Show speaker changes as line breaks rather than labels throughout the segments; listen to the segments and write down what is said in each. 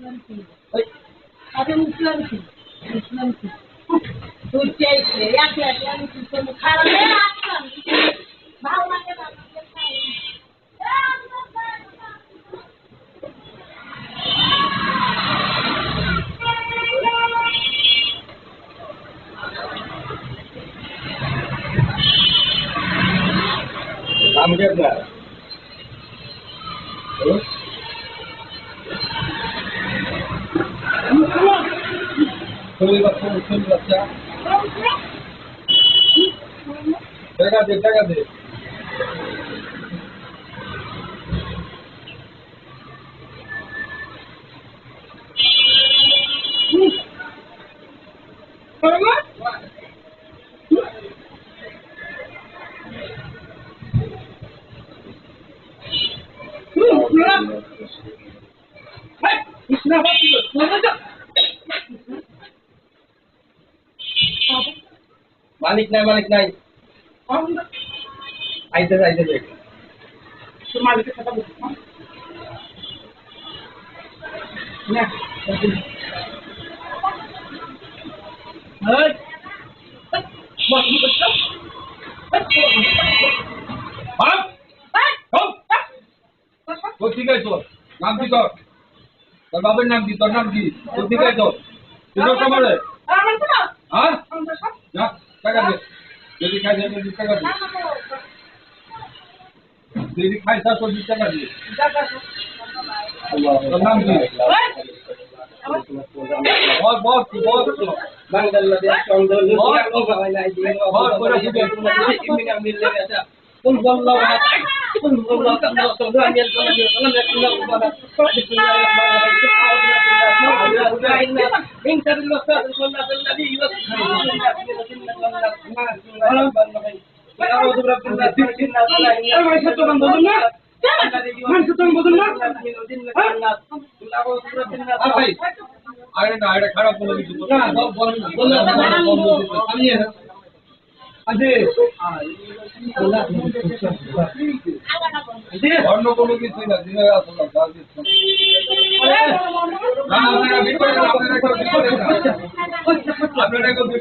কেউ জানে তো আরে আরে খাইতে পারো খাওয়া দিচ্ছি
কি হয়েছে? কি ব্যাপার? এই,
আরে মুসলাম কি মুসলাম কি তুই চাইছে একে একে আমি কি করব খারাপ নেই
শরীর বাচ্চা শরীর বাচ্চা। টাকা দে টাকা দে। মালিক নাই মালিক নাই। আইতেছে আইতেছে
মালিকের কথা বলছি না
বাপ চল তোর ঠিক আছে তোর নাম কি তোর? তোর বাবার নাম কি? তোর নাম কি? তোর ঠিক আছে তোর তুই তো তোমারে হ্যাঁ? যদি খাই দে টাকা দে। যদি খাই তার তোর টাকা দে। নাম কি? বল বল তুই বল বল। করে দিবে আর ভাই আরে না এটা খারাপ বলে কিছু না বল বল আমি অন্য কোনো কিছুই না দিনের আসলাম তার কিছু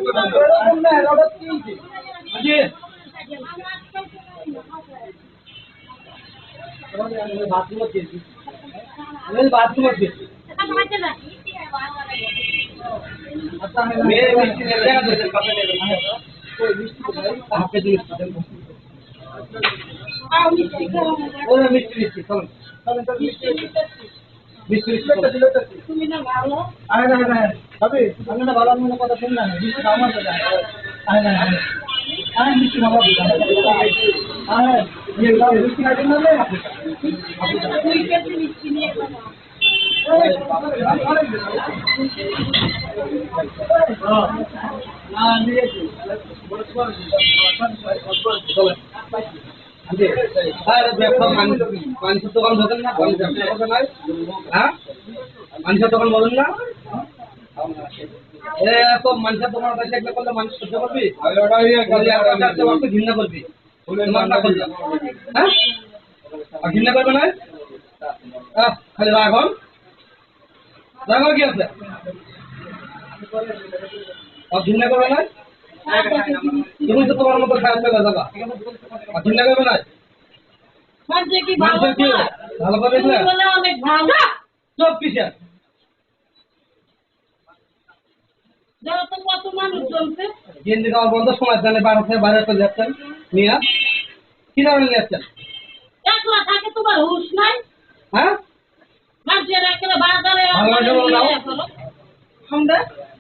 না না
না তুই কেটে মিষ্টি নিয়ে বাবা
মানুষের দোকান বলেন না হ্যাঁ? মানুষের দোকান বলেন না। এ এত মানুষের দোকান কাছে একটা করলে মানুষ সহ্য করবি? করবি ঘৃণা করবি। তোমার না করবি হ্যাঁ? ঘৃণা করবে না? আহ, খালি রাখন রাখো কি আছে? ঘৃণা করবে না? তুমি তো তোমার মতো খারাপ চলে যাবা আর না?
কি ভালো না?
ভালো করে
তুমি
দেখলে
বলে অনেক ভালো।
সব কিসের?
কত মানুষ চলছে
গেঞ্জি খাওয়ার বন্ধ সময় জানে বাইরে থেকে বাইরে চলে যাচ্ছেন। নিয়ে কি ধরনের যাচ্ছেন
একলা থাকে তোমার হুশ নাই?
হ্যাঁ?
মানুষের একেবারে বাজারে
ভালো।
আমরা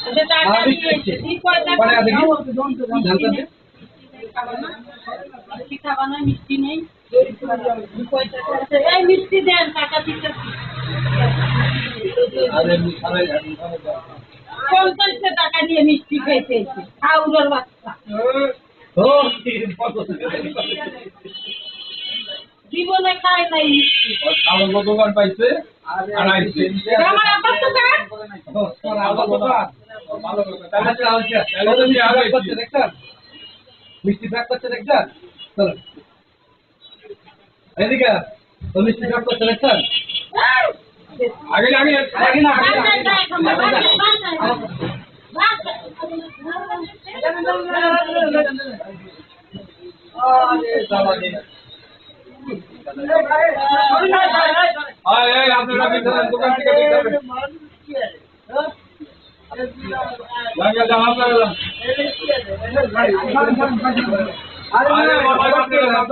হ্যাঁ।
খাব? মিষ্টি নেই? এই মিষ্টি দেন, টাকা দিতে। পঞ্চাশটা টাকা দিয়ে মিষ্টি খেয়েছে খাউরের বাচ্চা। জীবনে খায় নাই মিষ্টি।
পাইছে?
আমার
তো মিষ্টি ব্যাগ করছে দেখছেন মিষ্টি চলো এদিকে তো দেখছেন
আগে আগে
না
আপনারা দোকান থেকে আরে বাবা বাবা